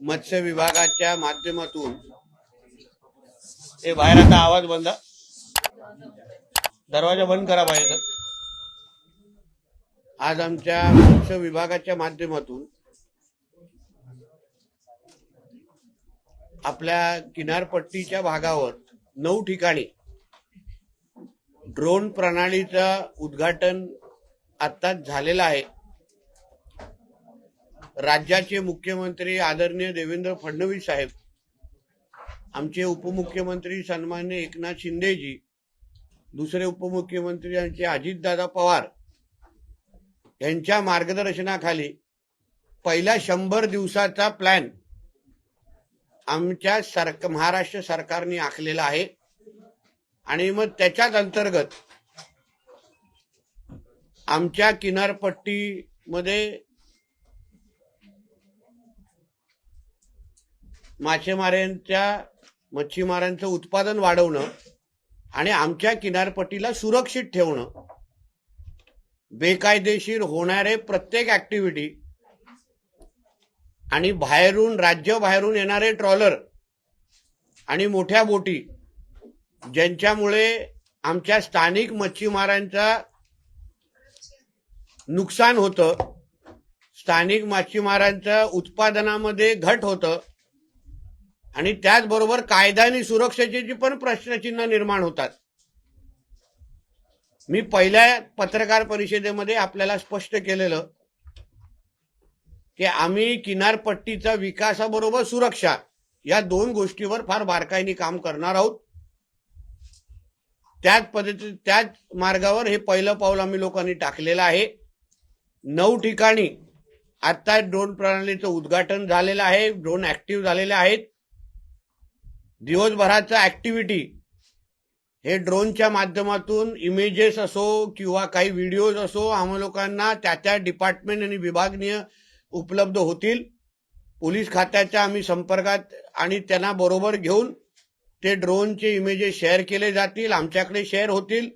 मत्स्य विभागाच्या माध्यमातून ते बाहेर आता आवाज बंद. दरवाजा बंद करा बाहेर. आज आमच्या मत्स्य विभागाच्या माध्यमातून आपल्या किनारपट्टीच्या भागावर नऊ ठिकाणी ड्रोन प्रणालीचं उद्घाटन आत्ताच झालेलं आहे. राज्याचे मुख्यमंत्री आदरणीय देवेंद्र फडणवीस साहेब आमचे उपमुख्यमंत्री सन्मान्य एकनाथ शिंदेजी दुसरे उपमुख्यमंत्री आमचे अजितदादा पवार यांच्या मार्गदर्शनाखाली पहिल्या शंभर दिवसाचा प्लॅन आमच्या सरक महाराष्ट्र सरकारने आखलेला आहे. आणि मग त्याच्याच अंतर्गत आमच्या किनारपट्टीमध्ये मासेमाऱ्यांच्या मच्छीमारांचं उत्पादन वाढवणं आणि आमच्या किनारपट्टीला सुरक्षित ठेवणं बेकायदेशीर होणारे प्रत्येक ऍक्टिव्हिटी आणि बाहेरून राज्य बाहेरून येणारे ट्रॉलर आणि मोठ्या बोटी ज्यांच्यामुळे आमच्या स्थानिक मच्छीमारांचा नुकसान होतं स्थानिक मच्छीमारांच्या उत्पादनामध्ये घट होतं आणि त्याचबरोबर कायदा आणि सुरक्षेचे पण प्रश्नचिन्ह निर्माण होतात. मी पहिल्या पत्रकार परिषदेमध्ये आपल्याला स्पष्ट केलेलं की आम्ही किनारपट्टीचा विकासाबरोबर सुरक्षा या दोन गोष्टीवर फार बारकाईने काम करणार आहोत. त्याच पद्धती त्याच मार्गावर हे पहिलं पाऊल आम्ही लोकांनी टाकलेलं आहे. नऊ ठिकाणी आता ड्रोन प्रणालीचं उद्घाटन झालेलं आहे ड्रोन ऍक्टिव्ह झालेले आहेत. दिवसभराचं ऍक्टिव्हिटी हे ड्रोनच्या माध्यमातून इमेजेस असो किंवा काही व्हिडिओज असो आम्हा लोकांना त्या त्या डिपार्टमेंट आणि विभागनीय उपलब्ध होतील. पोलीस खात्याच्या आम्ही संपर्कात आणि त्यांना बरोबर घेऊन ते ड्रोनचे इमेजेस शेअर केले जातील आमच्याकडे शेअर होतील.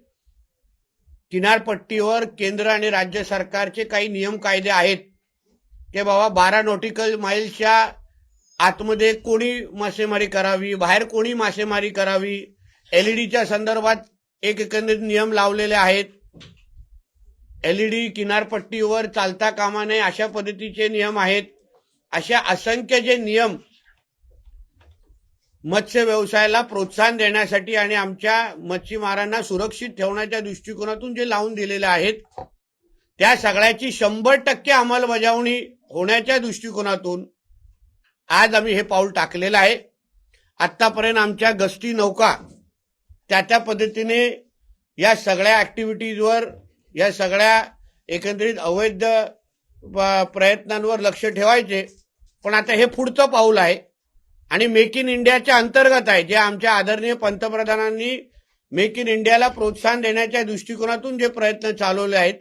किनारपट्टीवर केंद्र आणि राज्य सरकारचे काही नियम कायदे आहेत. ते बाबा बारा नॉटिकल माईलच्या आतमध्ये कोणी मासेमारी करावी बाहेर कोणी मासेमारी करावी एलईडीच्या संदर्भात एक एकंदरीत नियम लावलेले आहेत. एलईडी किनारपट्टीवर चालता कामा नये अशा पद्धतीचे नियम आहेत. अशा असंख्य जे नियम मत्स्य व्यवसायाला प्रोत्साहन देण्यासाठी आणि आमच्या मच्छीमारांना सुरक्षित ठेवण्याच्या दृष्टिकोनातून जे लावून दिलेले आहेत त्या सगळ्याची शंभर टक्के अंमलबजावणी होण्याच्या दृष्टिकोनातून आज आम्ही हे पाऊल टाकलेलं आहे. आतापर्यंत आमच्या गस्ती नौका त्या त्या पद्धतीने या सगळ्या ऍक्टिव्हिटीजवर या सगळ्या एकंदरीत अवैध प- प्रयत्नांवर लक्ष ठेवायचे. पण आता हे पुढचं पाऊल आहे आणि मेक इन इंडियाच्या अंतर्गत आहे. जे आमच्या आदरणीय पंतप्रधानांनी मेक इन इंडियाला प्रोत्साहन देण्याच्या दृष्टिकोनातून जे प्रयत्न चालवले आहेत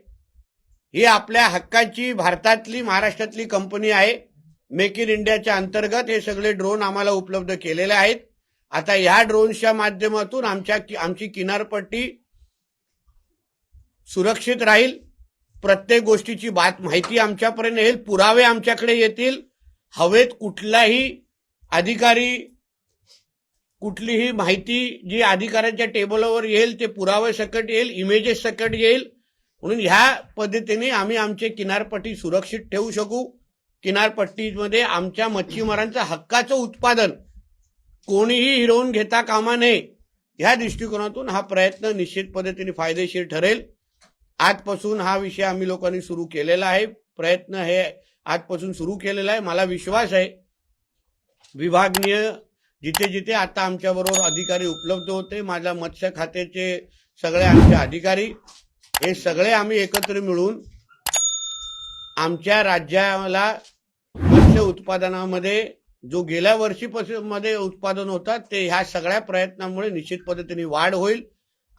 ही आपल्या हक्काची भारतातली महाराष्ट्रातली कंपनी आहे. मेक इन इंडियाच्या अंतर्गत हे सगळे ड्रोन आम्हाला उपलब्ध केलेले आहेत. आता ह्या ड्रोनच्या माध्यमातून आमच्या आमची किनारपट्टी सुरक्षित राहील. प्रत्येक गोष्टीची बात माहिती आमच्यापर्यंत येईल. पुरावे आमच्याकडे येतील. हवेत कुठलाही अधिकारी कुठलीही माहिती जी अधिकाऱ्यांच्या टेबलवर येईल ते पुरावे सकट येईल इमेजेस सकट येईल. म्हणून ह्या पद्धतीने आम्ही आमचे किनारपट्टी सुरक्षित ठेवू शकू. किनारपट्टीमध्ये आमच्या मच्छीमारांचं हक्काचं उत्पादन. कोणीही हिरवून घेता कामा नये. ह्या दृष्टिकोनातून हा प्रयत्न निश्चित पद्धतीने फायदेशीर ठरेल. आजपासून हा विषय आम्ही लोकांनी सुरू केलेला आहे. प्रयत्न हे आजपासून सुरू केलेला आहे. मला विश्वास आहे. विभागनीय जिथे जिथे आता आमच्याबरोबर अधिकारी उपलब्ध होते माझ्या मत्स्य खात्याचे सगळे आमचे अधिकारी हे सगळे आम्ही एकत्र मिळून आमच्या राज्याला मत्स्य उत्पादनामध्ये जो गेल्या वर्षीपासून मध्ये उत्पादन होता ते ह्या सगळ्या प्रयत्नामुळे निश्चित पद्धतीने वाढ होईल.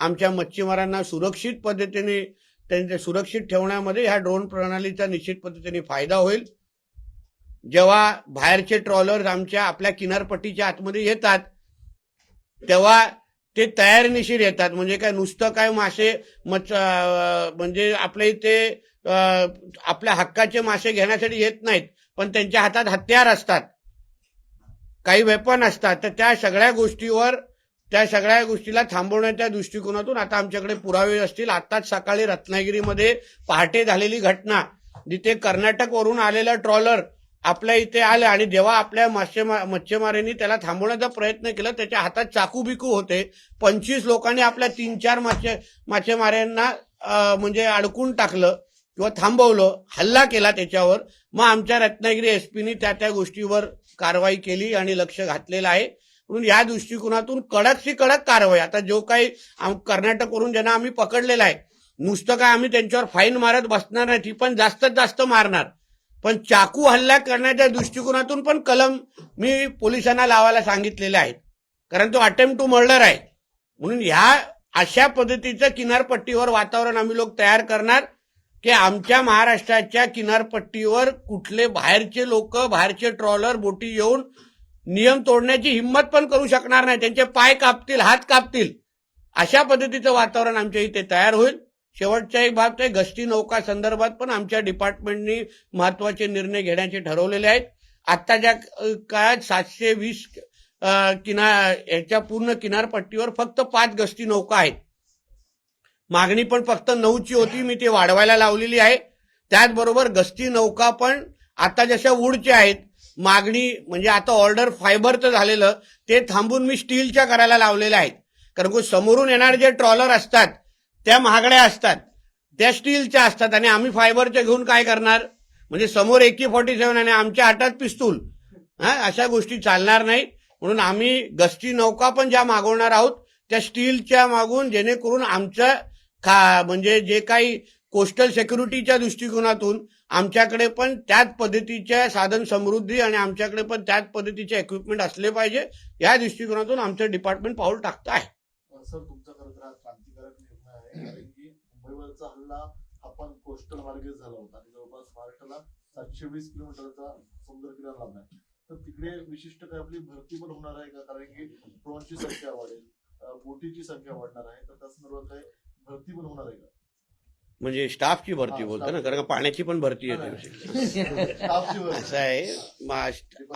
आमच्या मच्छीमारांना सुरक्षित पद्धतीने त्यांचे सुरक्षित ठेवण्यामध्ये ह्या ड्रोन प्रणालीचा निश्चित पद्धतीने फायदा होईल. जेव्हा बाहेरचे ट्रॉलर्स आमच्या आपल्या किनारपट्टीच्या आतमध्ये येतात तेव्हा ते तयारीनिशीर येतात. म्हणजे काय नुसतं काय मासे मच्छ म्हणजे आपल्या इथे आपल्या हक्काचे मासे घेण्यासाठी येत नाहीत पण त्यांच्या हातात हत्यार असतात. काही वेपन असतात. तर त्या सगळ्या गोष्टीवर त्या सगळ्या गोष्टीला थांबवण्याच्या दृष्टिकोनातून आता आमच्याकडे पुरावे असतील. आताच सकाळी रत्नागिरीमध्ये पहाटे झालेली घटना. जिथे कर्नाटकवरून आलेलं ट्रॉलर आपल्या इथे आलं आणि जेव्हा आपल्या मासेमा मच्छीमारांनी त्याला थांबवण्याचा प्रयत्न केला त्याच्या हातात चाकू बिकू होते. पंचवीस लोकांनी आपल्या तीन चार मासे मासेमाऱ्यांना म्हणजे अडकून टाकलं. किंवा थांबवलं हल्ला केला त्याच्यावर मग आमच्या रत्नागिरी एसपीनी त्या त्या गोष्टीवर कारवाई केली आणि लक्ष घातलेलं आहे. म्हणून या दृष्टिकोनातून कडकशी कडक कारवाई. आता जो काही कर्नाटकवरून ज्यांना आम्ही पकडलेला आहे नुसतं काय आम्ही त्यांच्यावर फाईन मारत बसणार नाही ती पण जास्तीत जास्त मारणार. पण चाकू हल्ला करण्याच्या दृष्टिकोनातून पण कलम मी पोलिसांना लावायला सांगितलेले आहेत. कारण तो अटेम्प्ट टू मर्डर आहे. म्हणून ह्या अशा पद्धतीचं किनारपट्टीवर वातावरण आम्ही लोक तयार करणार. की आमच्या महाराष्ट्राच्या किनारपट्टीवर कुठले बाहेरचे लोक बाहेरचे ट्रॉलर बोटी येऊन नियम तोडण्याची हिंमत पण करू शकणार नाही. त्यांचे पाय कापतील हात कापतील. अशा पद्धतीचं वातावरण आमच्या इथे तयार होईल. शेवटचा एक बाब आहे गस्ती नौका संदर्भात पण आमच्या डिपार्टमेंटनी महत्त्वाचे निर्णय घेण्याचे ठरवलेले आहेत. आत्ताच्या काळात सातशे वीस किना किनार याच्या पूर्ण किनारपट्टीवर फक्त पाच गस्ती नौका आहेत. मागणी पण फक्त नऊची होती मी ती वाढवायला लावलेली आहे. त्याचबरोबर गस्ती नौका पण आता जशा वूडच्या आहेत मागणी म्हणजे आता ऑर्डर फायबरचं झालेलं ते थांबून मी स्टीलच्या करायला लावलेल्या आहेत. कारण की समोरून येणारे जे ट्रॉलर असतात त्या महागड्या असतात त्या स्टीलच्या असतात आणि आम्ही फायबरच्या घेऊन काय करणार? म्हणजे समोर एकी फॉर्टी सेव्हन आणि आमच्या हातात पिस्तूल. हा अशा गोष्टी चालणार नाही. म्हणून आम्ही गस्ती नौका पण ज्या मागवणार आहोत त्या स्टीलच्या मागून जेणेकरून आमच्या खा म्हणजे जे काही कोस्टल सेक्युरिटीच्या दृष्टिकोनातून आमच्याकडे पण त्याच पद्धतीच्या साधन समृद्धी आणि आमच्याकडे पण त्याच पद्धतीचे इक्विपमेंट असले पाहिजे या दृष्टिकोनातून आमचं डिपार्टमेंट पाऊल टाकत आहे. सर तुमचा खरं क्रांतिकारक निर्णय आहे कारण की मुंबईवरचा हल्ला आपण कोस्टल मार्गे झाला होता आणि जवळपास महाराष्ट्राला सातशे वीस किलोमीटरचा समुद्र किनारा तर तिकडे विशिष्ट काही आपली भरती पण होणार आहे का? कारण की ड्रोनची संख्या वाढेल बोटीची संख्या वाढणार आहे तर त्या संदर्भात काही भरती पण होणार आहे का? म्हणजे स्टाफची भरती बोलतो ना. कारण का पाण्याची पण भरती येते. असं आहे.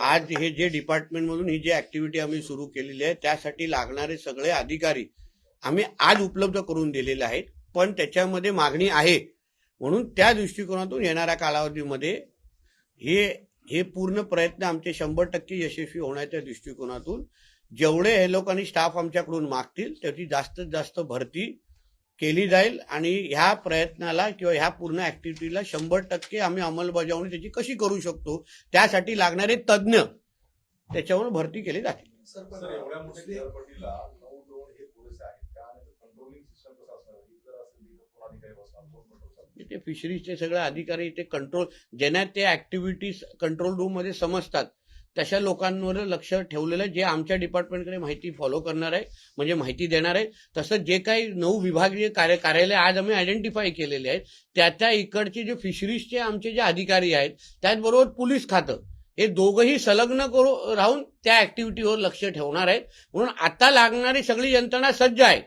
आज हे जे डिपार्टमेंट मधून ही जी ऍक्टिव्हिटी आम्ही सुरू केलेली आहे त्यासाठी लागणारे सगळे अधिकारी आम्ही आज उपलब्ध करून दिलेले आहेत. पण त्याच्यामध्ये मागणी आहे. म्हणून त्या दृष्टिकोनातून येणाऱ्या कालावधीमध्ये हे हे पूर्ण प्रयत्न आमचे शंभर टक्के यशस्वी होण्याच्या दृष्टिकोनातून जेवढे हे लोकांनी स्टाफ आमच्याकडून मागतील त्याची जास्तीत जास्त भरती केली जाईल आणि ह्या प्रयत्नाला किंवा ह्या पूर्ण ऍक्टिव्हिटीला शंभर टक्के आम्ही अंमलबजावणी त्याची कशी करू शकतो त्यासाठी लागणारे तज्ज्ञ त्याच्यावर भरती केली जाते? इथे फिशरीजचे सगळे अधिकारी इथे कंट्रोल ज्यांना ते ऍक्टिव्हिटीज कंट्रोल रूममध्ये समजतात तशा लोकांवर लक्ष ठेवलेलं आहे, जे आमच्या डिपार्टमेंटकडे माहिती फॉलो करणार आहे म्हणजे माहिती देणार आहे तसंच जे काही नऊ विभागीय कार्य कार्यालय आज आम्ही आयडेंटिफाय केलेले आहेत त्या त्या इकडचे जे फिशरीजचे आमचे जे अधिकारी आहेत त्याचबरोबर पोलीस खातं हे दोघंही संलग्न करू राहून त्या ऍक्टिव्हिटीवर लक्ष ठेवणार आहेत. म्हणून आता लागणारी सगळी यंत्रणा सज्ज आहे.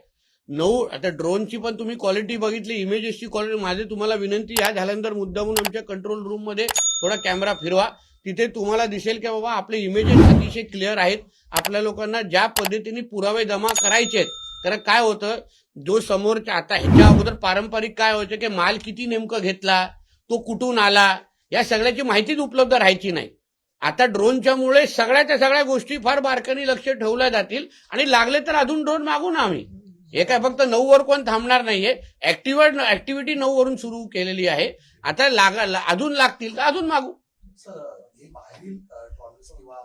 नऊ आता ड्रोनची पण तुम्ही क्वालिटी बघितली इमेजेसची क्वालिटी माझी तुम्हाला विनंती या झाल्यानंतर मुद्दामून आमच्या कंट्रोल रूममध्ये थोडा कॅमेरा फिरवा. तिथे तुम्हाला दिसेल की बाबा आपले इमेजेस अतिशय क्लिअर आहेत. आपल्या लोकांना ज्या पद्धतीने पुरावे जमा करायचे आहेत. कारण काय होतं? जो समोरच्या आता ह्याच्या अगोदर पारंपरिक काय व्हायचं की माल किती नेमकं घेतला तो कुठून आला या सगळ्याची माहितीच उपलब्ध राहायची नाही. आता ड्रोनच्या मुळे सगळ्याच्या सगळ्या गोष्टी फार बारकाने लक्ष ठेवल्या जातील आणि लागले तर अजून ड्रोन मागू ना आम्ही. हे काय फक्त नऊ वर कोण थांबणार नाहीये. ऍक्टिव्ह ऍक्टिव्हिटी नऊ वरून सुरू केलेली आहे. आता लागा अजून लागतील तर अजून मागू. सर बाहेरील ट्रॉलर्स किंवा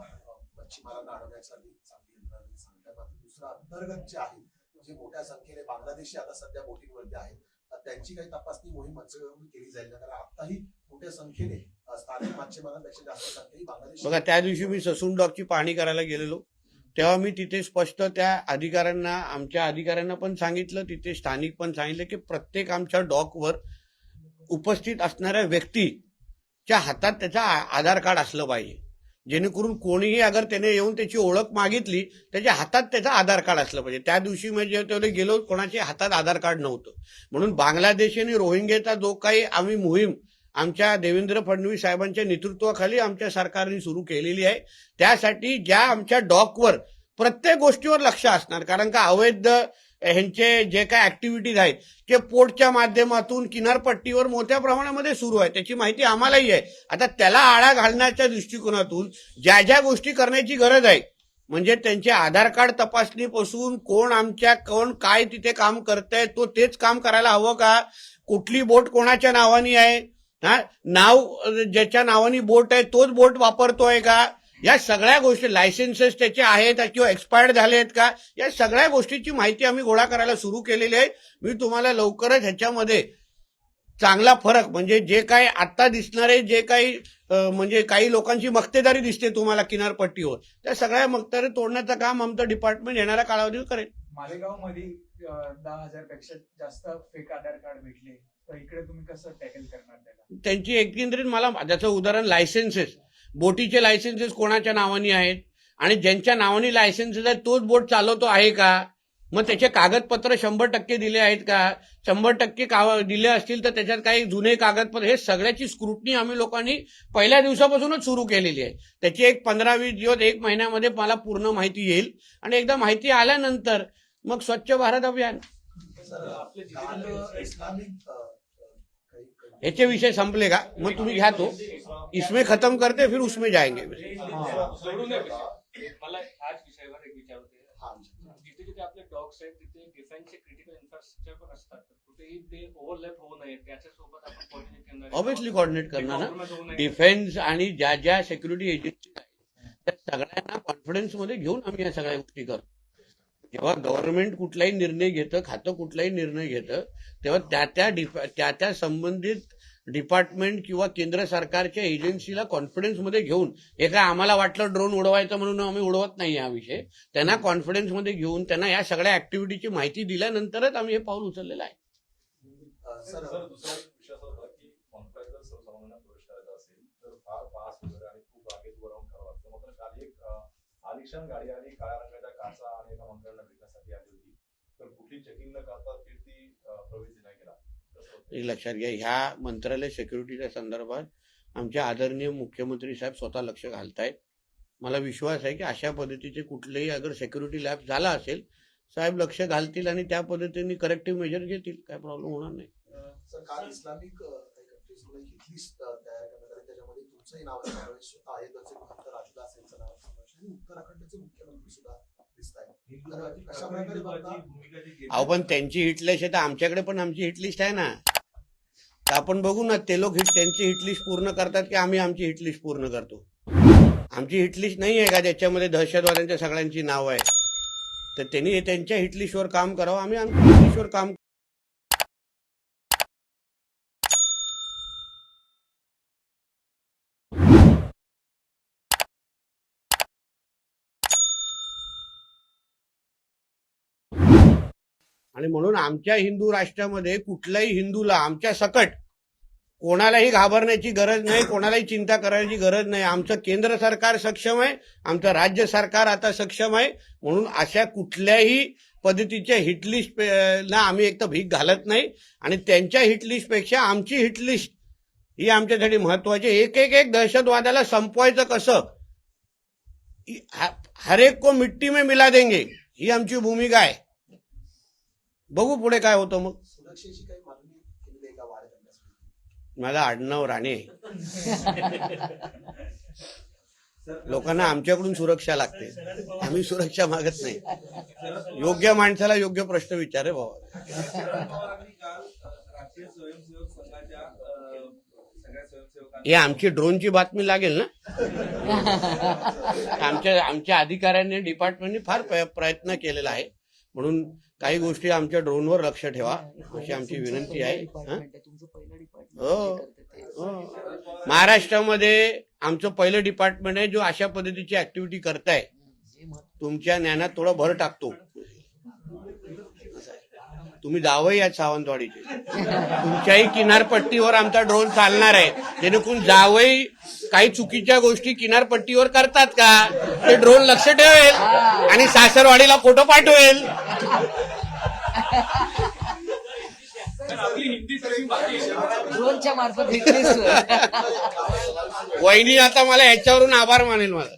मच्छीमारांना अडवण्यासाठी चांगली यंत्रणा सांगतात मात्र दुसरं अंतर्गत जे आहे जे मोठ्या संख्येने बांगलादेशी आता सध्या बोटींवरती आहेत तर त्यांची काही तपासणी मोहीम मत्स्यविभागाकडून केली जाईल. कारण आताही मोठ्या संख्येने स्थानिक मच्छीमारांपेक्षा जास्त संख्येने बांगलादेश बघा त्या दिवशी मी ससून डॉगची पाहणी करायला गेलेलो. तेव्हा मी तिथे स्पष्ट त्या अधिकाऱ्यांना आमच्या अधिकाऱ्यांना पण सांगितलं तिथे स्थानिक पण सांगितलं की प्रत्येक आमच्या डॉकवर उपस्थित असणाऱ्या व्यक्ती च्या हातात त्याचा आधार कार्ड असलं पाहिजे. जेणेकरून कोणीही अगर त्याने येऊन त्याची ओळख मागितली त्याच्या हातात त्याचा आधार कार्ड असलं पाहिजे. त्या दिवशी म्हणजे तेवढे गेलो कोणाच्या हातात आधार कार्ड नव्हतं. म्हणून बांगलादेशी आणि रोहिंग्याचा जो काही आम्ही मोहीम आमच्या देवेंद्र फडणवीस साहेबांच्या नेतृत्वाखाली आमच्या सरकारने सुरू केलेली आहे त्यासाठी ज्या आमच्या डॉकवर प्रत्येक गोष्टीवर लक्ष असणार. कारण का अवैध ह्यांचे जे काय ऍक्टिव्हिटीज आहेत ते पोर्टच्या माध्यमातून किनारपट्टीवर मोठ्या प्रमाणामध्ये सुरू आहे. त्याची माहिती आम्हालाही आहे. आता त्याला आळा घालण्याच्या दृष्टिकोनातून ज्या ज्या गोष्टी करण्याची गरज आहे म्हणजे त्यांचे आधार कार्ड तपासणीपासून कोण आमच्या कोण काय तिथे काम करतंय तो तेच काम करायला हवं का? कुठली बोट कोणाच्या नावानी आहे? हा? नाव ज्याच्या नावानी बोट आहे तोच बोट वापरतोय का? या सगळ्या गोष्टी लायसन्सेस त्याचे आहेत किंवा एक्सपायर्ड झाले आहेत का या सगळ्या गोष्टीची माहिती आम्ही गोळा करायला सुरू केलेली आहे. मी तुम्हाला लवकरच ह्याच्यामध्ये चांगला फरक म्हणजे जे काही आता दिसणारे जे काही म्हणजे काही लोकांची मक्तेदारी दिसते तुम्हाला किनारपट्टीवर त्या सगळ्या मक्तेदारी तोडण्याचं काम आमचं डिपार्टमेंट येणाऱ्या कालावधीत करेल. मालेगावमध्ये दहा हजारपेक्षा जास्त फेक आधार कार्ड भेटले. तर इकडे तुम्ही कसं टॅकल करणार त्याला? त्यांची एकंदरीत मला त्याचं उदाहरण लायसन्सेस बोटीचे लायसन्सेस कोणाच्या नावानी आहेत? आणि ज्यांच्या नावानी लायसन्सेस आहेत तोच बोट चालवतो आहे का? मग त्याचे कागदपत्र शंभर टक्के दिले आहेत का? शंभर टक्के दिले असतील तर त्याच्यात काही जुने कागदपत्र? हे सगळ्याची स्क्रुटनी आम्ही लोकांनी पहिल्या दिवसापासूनच सुरू केलेली आहे. त्याची एक पंधरा वीस दिवस एक महिन्यामध्ये मला पूर्ण माहिती येईल. आणि एकदा माहिती आल्यानंतर मग स्वच्छ भारत अभियान सर काल इस्लामिक अ, अ, काही काही- याचे विषय संपले का मग तुम्ही घ्या तो इसमें खतम करते फिर उसमें जाएंगे। मला ह्याच विषयावर एक विचार जिथे जिथे आपले डॉग्स आहेत तिथे डिफेन्सचे क्रिटिकल इन्फ्रास्ट्रक्चर असतात कुठेही ते ओव्हरलॅप होऊ नये त्याच्यासोबत आपण करणार ऑब्विसली कॉर्डिनेट करणार ना। डिफेन्स आणि ज्या ज्या सिक्युरिटी एजन्सी आहेत त्या सगळ्यांना कॉन्फिडन्समध्ये घेऊन आम्ही या सगळ्या गोष्टी करतो. जेव्हा गव्हर्नमेंट कुठलाही निर्णय घेतं खातं कुठलाही निर्णय घेतं तेव्हा त्या त्या डिफ- त्या त्या संबंधित डिपार्टमेंट किंवा केंद्र सरकारच्या एजन्सीला कॉन्फिडन्समध्ये घेऊन हे काय आम्हाला वाटलं ड्रोन उडवायचं म्हणून आम्ही उडवत नाही हा विषय. त्यांना कॉन्फिडन्समध्ये घेऊन त्यांना या सगळ्या ऍक्टिव्हिटीची माहिती दिल्यानंतरच आम्ही हे पाऊल उचललेलं आहे. अ, सर सर दुसरा एक विषय असा होता की कॉन्फ्रेन्स जर सर्वसामान्यांना प्रवेश करायचा असेल तर फार पास वगैरे आणि खूप रागेत उभं राहून करावं लागतं. मात्र काल एक अ, आलिशान गाडी आली काळ्या रंगाच्या काचा आणि एका मंत्र्यांना भेटण्यासाठी आली होती. तर कुठली चेकिंग न करता थेट ती अ, प्रवेश दिला गेला कसं होतं? एक लक्षात घ्या. ह्या मंत्रालय सिक्युरिटीच्या संदर्भात आमच्या आदरणीय मुख्यमंत्री साहेब स्वतः लक्ष घालतायत. मला विश्वास आहे की अशा पद्धतीचे कुठलेही अगर सिक्युरिटी लॅब झाला असेल साहेब लक्ष घालतील आणि त्या पद्धतीने करेक्टिव्ह मेजर घेतील. काय प्रॉब्लेम होणार नाही. इस्लामिक अहो पण त्यांची हिट लिस्ट आहे तर आमच्याकडे पण आमची हिट लिस्ट आहे ना. तर आपण बघू ना ते लोक हिट त्यांची हिट लिस्ट पूर्ण करतात की आम्ही आमची हिट लिस्ट पूर्ण करतो? आमची हिट लिस्ट नाही आहे का ज्याच्यामध्ये दहशतवाद्यांच्या सगळ्यांची नाव आहे तर त्यांनी त्यांच्या हिटलिस्टवर काम करावं आम्ही आमच्या हिटलिस्टवर काम आणि म्हणून आमच्या हिंदू राष्ट्रामध्ये कुठल्याही हिंदूला आमच्या सकट कोणालाही घाबरण्याची गरज नाही कोणालाही चिंता करायची गरज नाही. आमचं केंद्र सरकार सक्षम आहे आमचं राज्य सरकार आता सक्षम आहे. म्हणून अशा कुठल्याही पद्धतीच्या हिटलिस्ट ना आम्ही एक तर भीक घालत नाही आणि त्यांच्या हिटलिस्टपेक्षा आमची हिटलिस्ट ही आमच्यासाठी महत्वाची एक एक एक दहशतवादाला संपवायचं कसं? हरेक ह- को मिट्टी में मिला देंगे ही आमची भूमिका आहे. बघू पुढे काय होतं मग. माझा आडनाव राणे. लोकांना आमच्याकडून सुरक्षा लागते. आम्ही सुरक्षा मागत नाही. योग्य माणसाला योग्य प्रश्न विचारे स्वयंसेवकांना हे आमची ड्रोनची बातमी लागेल ना? आमच्या आमच्या अधिकाऱ्यांनी डिपार्टमेंटने फार प्रय- प्रयत्न केलेला आहे. म्हणून काही गोष्टी आमच्या ड्रोनवर लक्ष ठेवा. अशी आमची विनंती आहे. हा? हो. महाराष्ट्रामध्ये आमचं पहिलं डिपार्टमेंट आहे जो अशा पद्धतीची ऍक्टिव्हिटी करताय. तुमच्या ज्ञानात थोडं भर टाकतो. तुम्ही जावई आहेत सावंतवाडीचे. तुमच्याही किनारपट्टीवर आमचा ड्रोन चालणार आहे. जेणेकरून जावई काही चुकीच्या गोष्टी किनारपट्टीवर करतात का? ते ड्रोन लक्ष ठेवेल आणि सासरवाडीला फोटो पाठवेल. ड्रोनच्या मार्फत वहिनी आता मला ह्याच्यावरून आभार मानेल मला.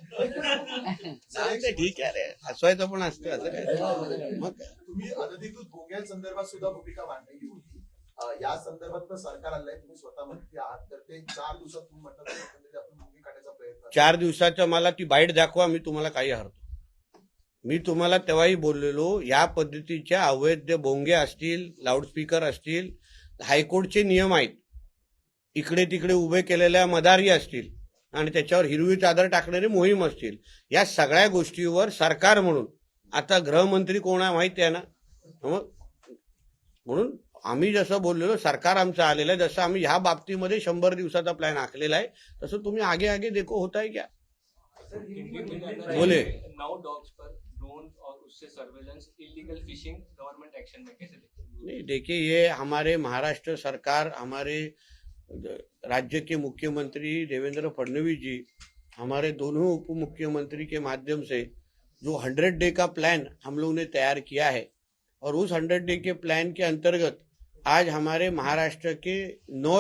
ठीक आहे रे. हसवायचं पण असतं असं काय? मग काय. तुम्ही अनधिकृत भोंग्यांसंदर्भात सुद्धा भूमिका मांडलेली होती. या संदर्भात सरकार आलंय तुम्ही स्वतः म्हणते आहात. तर ते चार दिवसात तुम्ही म्हटलं आपण भूमी काढायचा प्रयत्न चार दिवसाच्या मला ती बाईट दाखवा मी तुम्हाला काही हरतो मी तुम्हाला तेव्हाही बोललेलो या पद्धतीच्या अवैध भोंगे असतील लाऊडस्पीकर असतील हायकोर्टचे नियम आहेत. इकडे तिकडे उभे केलेल्या मदारी असतील आणि त्याच्यावर हिरवी चादर टाकणारी मोहीम असतील. या सगळ्या गोष्टीवर सरकार म्हणून आता गृहमंत्री कोण आहे माहिती आहे ना? मग म्हणून आम्ही जसं बोललेलो सरकार आमचं आलेलं आहे जसं आम्ही ह्या बाबतीमध्ये शंभर दिवसाचा प्लॅन आखलेला आहे तसं तुम्ही आगे आगे देखो होता है क्या? बोले। नहीं देखिए ये हमारे महाराष्ट्र सरकार हमारे राज्य के मुख्यमंत्री देवेंद्र फडणवीस जी हमारे दोनों उप मुख्यमंत्री के माध्यम से जो हंड्रेड डे का प्लान हम लोग ने तैयार किया है और उस हंड्रेड डे के प्लान के अंतर्गत आज हमारे महाराष्ट्र के नौ,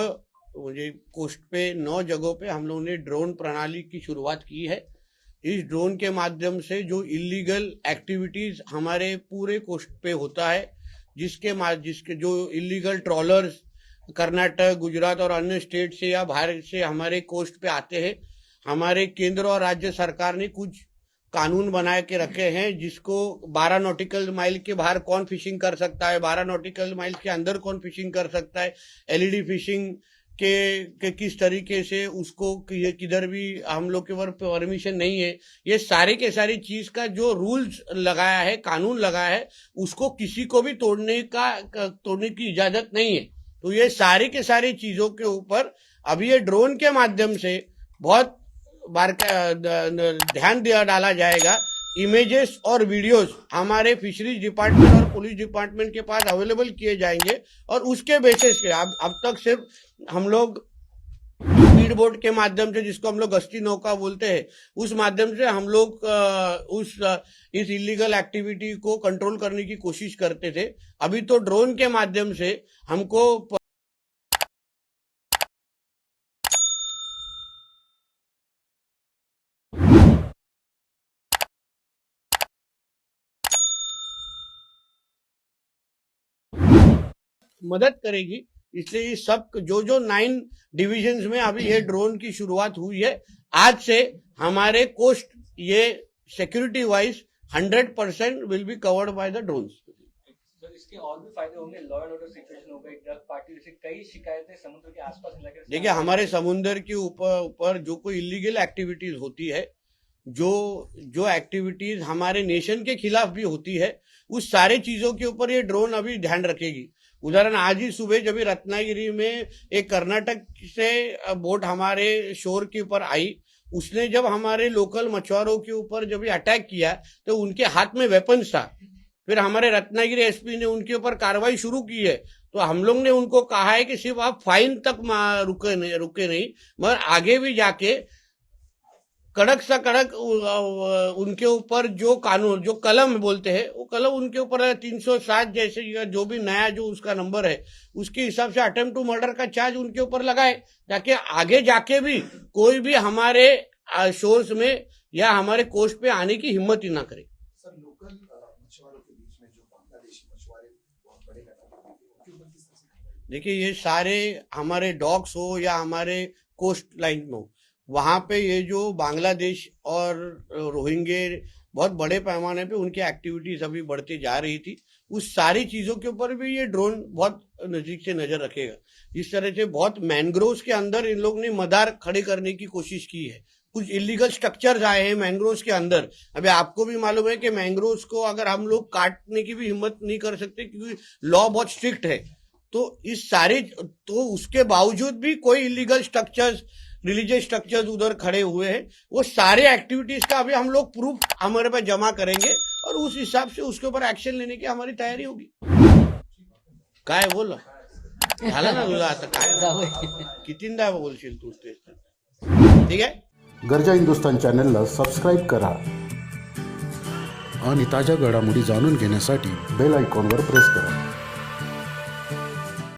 मुझे कोस्ट पे नौ जगहों पे हम लोग ने ड्रोन प्रणाली की शुरुआत की है। इस ड्रोन के माध्यम से जो इलीगल एक्टिविटीज़ हमारे पूरे कोस्ट पे होता है, जिसके जिसके जो इलीगल ट्रॉलर्स कर्नाटक, गुजरात और अन्य स्टेट से या बाहर से हमारे कोस्ट पे आते हैं, हमारे केंद्र और राज्य सरकार ने कुछ कानून बना के रखे हैं जिसको 12 नॉटिकल माइल के बाहर कौन फिशिंग कर सकता है? 12 नॉटिकल माइल के अंदर कौन फिशिंग कर सकता है? एलईडी फिशिंग के, के किस तरीके से उसको किधर भी हम लोग के ऊपर परमिशन नहीं है। ये सारे के सारी चीज़ का जो रूल्स लगाया है कानून लगाया है उसको किसी को भी तोड़ने का तोड़ने की इजाज़त नहीं है। तो ये सारी के सारी चीज़ों के ऊपर अभी ये ड्रोन के माध्यम से बहुत ध्यान दिया डाला जाएगा। इमेजेस और वीडियोस हमारे फिशरीज डिपार्टमेंट और पुलिस डिपार्टमेंट के पास अवेलेबल किए जाएँगे और उसके बेसिस पे अब अब तक सिर्फ़ हम लोग स्पीड बोट के माध्यम से जिसको हम लोग गश्ती नौका बोलते हैं, उस माध्यम से हम लोग उस इस इलीगल एक्टिविटी को कंट्रोल करने की कोशिश करते थे। अभी तो ड्रोन के माध्यम से हमको मदद करेगी। इसलिए ये सब जो जो नाइन डिविजन्स में अभी ये ड्रोन की शुरुआत हुई है आज से हमारे कोस्ट ये security wise hundred percent will be covered by the drone इसके और भी फ़ायदे होंगे? लॉ एंड ऑर्डर सिचुएशन हो गई ड्रग पार्टी जैसे कई शिकायतें समुद्र के आसपास इलाके देखिए हमारे समुंदर के ऊपर ऊपर जो कोई इलीगल एक्टिविटीज़ होती है जो जो एक्टिविटीज़ हमारे नेशन के खिलाफ भी होती है, उस सारे चीज़ों के ऊपर ये ड्रोन अभी ध्यान रखेगी। उदाहरण, आज ही सुबह जब रत्नागिरी में एक कर्नाटक से बोट हमारे शोर के ऊपर आई, उसने जब हमारे लोकल मछुआरों के ऊपर जब ये अटैक किया तो उनके हाथ में वेपन्स था। फिर हमारे रत्नागिरी एसपी ने उनके ऊपर कार्रवाई शुरू की है। तो हम लोग ने उनको कहा है कि सिर्फ़ आप फाइन तक रुके नहीं रुके नहीं, मगर आगे भी जाके कड़क सा कड़क उनके ऊपर जो कानून जो कलम बोलते हैं वो कलम उनके ऊपर है तीन सौ सात जैसे जो भी नया जो उसका नंबर है उसके हिसाब से अटेम्प्ट टू मर्डर का चार्ज उनके ऊपर लगाए ताकि आगे जाके भी कोई भी हमारे शोर्स में या हमारे कोस्ट पे आने की हिम्मत ही ना करे सर लोकल मछुआरों के बीच में जो बांग्लादेशी मछुआरे बहुत बड़े? देखिए ये सारे हमारे डॉग्स हो या हमारे कोस्ट लाइन में हो वहाँ पे ये जो बांग्लादेश और रोहिंगे बहुत बड़े पैमाने पे उनकी एक्टिविटीज़ अभी बढ़ती जा रही थी। उस सारी चीज़ों के ऊपर भी ये ड्रोन बहुत नज़दीक से नज़र रखेगा। जिस तरह से बहुत मैंग्रोव्स के अंदर इन लोग ने मदार खड़े करने की कोशिश की है। कुछ इलीगल स्ट्रक्चर्स आए हैं मैंग्रोव्स के अंदर। अभी आपको भी मालूम है कि मैंग्रोव्स को अगर हम लोग काटने की भी हिम्मत नहीं कर सकते क्योंकि लॉ बहुत स्ट्रिक्ट है तो इस सारे तो उसके बावजूद भी कोई इलीगल स्ट्रक्चर्स रिलीजियस स्ट्रक्चर्स उधर खड़े हुए हैं वो सारे एक्टिविटीज का अभी हम लोग प्रूफ हमारे पास जमा करेंगे और उस हिसाब से उसके ऊपर एक्शन लेने की हमारी तयारी होगी। काय बोल? झालं ना तुझं आता काय? कितींदा बोलशील तू ते? ठीक आहे? गरजा हिंदुस्तान चॅनलला सबस्क्राईब करा आणि ताज्या घडामोडी जाणून घेण्यासाठी बेल आयकॉनवर प्रेस करा.